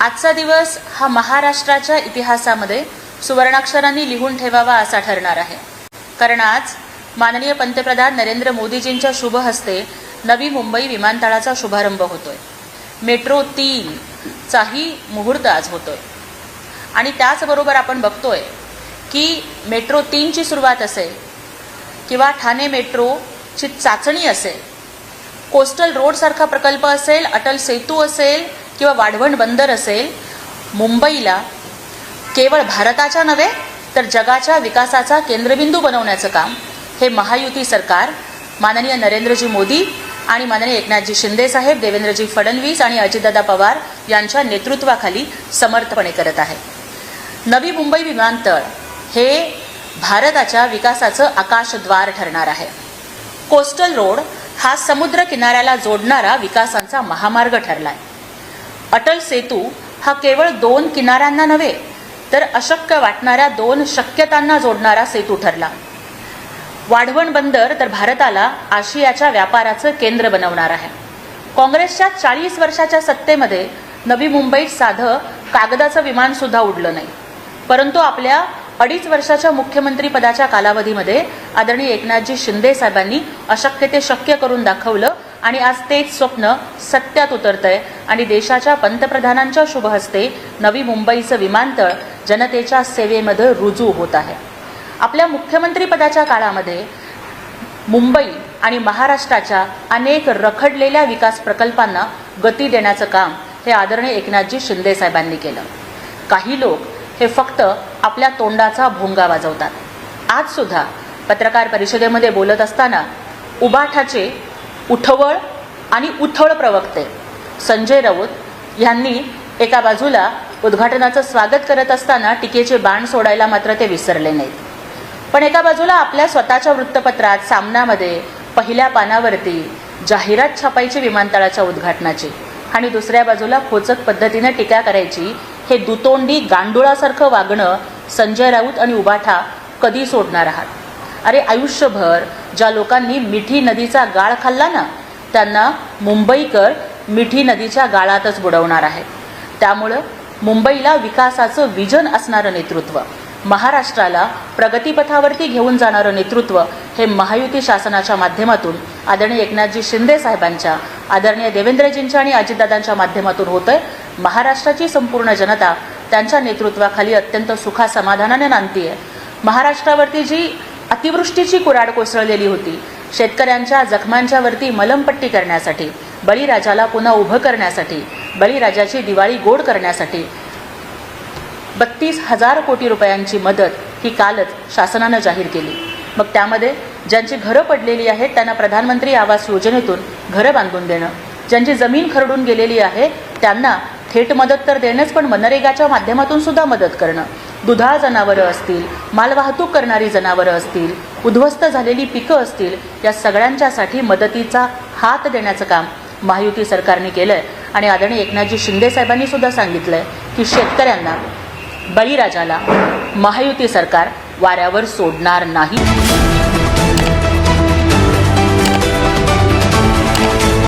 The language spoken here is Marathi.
आजचा दिवस हा महाराष्ट्राच्या इतिहासामध्ये सुवर्णाक्षरांनी लिहून ठेवावा असा ठरणार आहे. कारण आज माननीय पंतप्रधान नरेंद्र मोदीजींच्या शुभ हस्ते नवी मुंबई विमानतळाचा शुभारंभ होतोय. मेट्रो तीन चाही मुहूर्त आज होतोय. आणि त्याचबरोबर आपण बघतोय की मेट्रो तीनची सुरुवात असेल किंवा ठाणे मेट्रोची चाचणी असेल कोस्टल रोडसारखा प्रकल्प असेल अटल सेतू असेल किंवा वाढवण बंदर असेल मुंबईला केवळ भारताच्या नव्हे तर जगाच्या विकासाचा केंद्रबिंदू बनवण्याचं काम हे महायुती सरकार माननीय नरेंद्रजी मोदी आणि माननीय एकनाथजी शिंदे साहेब देवेंद्रजी फडणवीस आणि अजितदादा पवार यांच्या नेतृत्वाखाली समर्थपणे करत आहे. नवी मुंबई विमानतळ हे भारताच्या विकासाचं आकाशद्वार ठरणार आहे. कोस्टल रोड हा समुद्र किनाऱ्याला जोडणारा विकासांचा महामार्ग ठरला आहे अटल सेतू हा केवळ दोन किनाऱ्यांना नव्हे तर अशक्य वाटणाऱ्या दोन शक्यतांना जोडणारा सेतू ठरला. वाढवण बंदर तर भारताला आशियाच्या व्यापाराचं केंद्र बनवणार आहे. काँग्रेसच्या चाळीस वर्षाच्या सत्तेमध्ये नवी मुंबईत साधं कागदाचं विमान सुद्धा उडलं नाही. परंतु आपल्या अडीच वर्षाच्या मुख्यमंत्री पदाच्या कालावधीमध्ये आदरणीय एकनाथजी शिंदे साहेबांनी अशक्य ते शक्य करून दाखवलं आणि आज तेच स्वप्न सत्यात उतरतंय आणि देशाच्या पंतप्रधानांच्या शुभहस्ते नवी मुंबईचं विमानतळ जनतेच्या सेवेमध्ये रुजू होत आहे. आपल्या मुख्यमंत्री पदाच्या काळामध्ये मुंबई आणि महाराष्ट्राच्या अनेक रखडलेल्या विकास प्रकल्पांना गती देण्याचं काम हे आदरणीय एकनाथजी शिंदे साहेबांनी केलं. काही लोक हे फक्त आपल्या तोंडाचा भोंगा वाजवतात. आज सुद्धा पत्रकार परिषदेमध्ये बोलत असताना उबाठाचे उठवळ आणि उथळ प्रवक्ते संजय राऊत यांनी एका बाजूला उद्घाटनाचं स्वागत करत असताना टीकेचे बाण सोडायला मात्र ते विसरले नाहीत. पण एका बाजूला आपल्या स्वतःच्या वृत्तपत्रात सामनामध्ये पहिल्या पानावरती जाहिरात छापायची विमानतळाच्या उद्घाटनाची आणि दुसऱ्या बाजूला खोचक पद्धतीने टीका करायची हे दुतोंडी गांडुळासारखं वागणं संजय राऊत आणि उबाठा कधी सोडणार आहात? अरे आयुष्यभर ज्या लोकांनी मिठी नदीचा गाळ खाल्ला ना त्यांना मुंबईकर मिठी नदीच्या गाळातच बुडवणार आहे. त्यामुळं मुंबईला विकासाचं विजन असणारं नेतृत्व महाराष्ट्राला प्रगतीपथावरती घेऊन जाणारं नेतृत्व हे महायुती शासनाच्या माध्यमातून आदरणीय एकनाथजी शिंदे साहेबांच्या आदरणीय देवेंद्रजींच्या आणि अजितदादांच्या माध्यमातून होतंय. महाराष्ट्राची संपूर्ण जनता त्यांच्या नेतृत्वाखाली अत्यंत सुखा समाधानाने नांदतीये. महाराष्ट्रावरती जी अतिवृष्टीची कुराड कोसळलेली होती शेतकऱ्यांच्या जखमांच्या वरती मलमपट्टी करण्यासाठी बळीराजाला पुन्हा उभं करण्यासाठी बळीराजाची दिवाळी गोड करण्यासाठी बत्तीस हजार कोटी रुपयांची मदत ही कालच शासनानं जाहीर केली. मग त्यामध्ये ज्यांची घरं पडलेली आहेत त्यांना प्रधानमंत्री आवास योजनेतून घरं बांधून देणं. ज्यांची जमीन खरडून गेलेली आहे त्यांना थेट मदत तर देणंच पण मनरेगाच्या माध्यमातून सुद्धा मदत करणं. दुधाळ जनावरं असतील मालवाहतूक करणारी जनावरं असतील उद्ध्वस्त झालेली पिकं असतील या सगळ्यांच्यासाठी मदतीचा हात देण्याचं काम महायुती सरकारने केलं आहे आणि आदरणीय एकनाथजी शिंदे साहेबांनी सुद्धा सांगितलंय की शेतकऱ्यांना बळीराजाला महायुती सरकार वाऱ्यावर सोडणार नाही.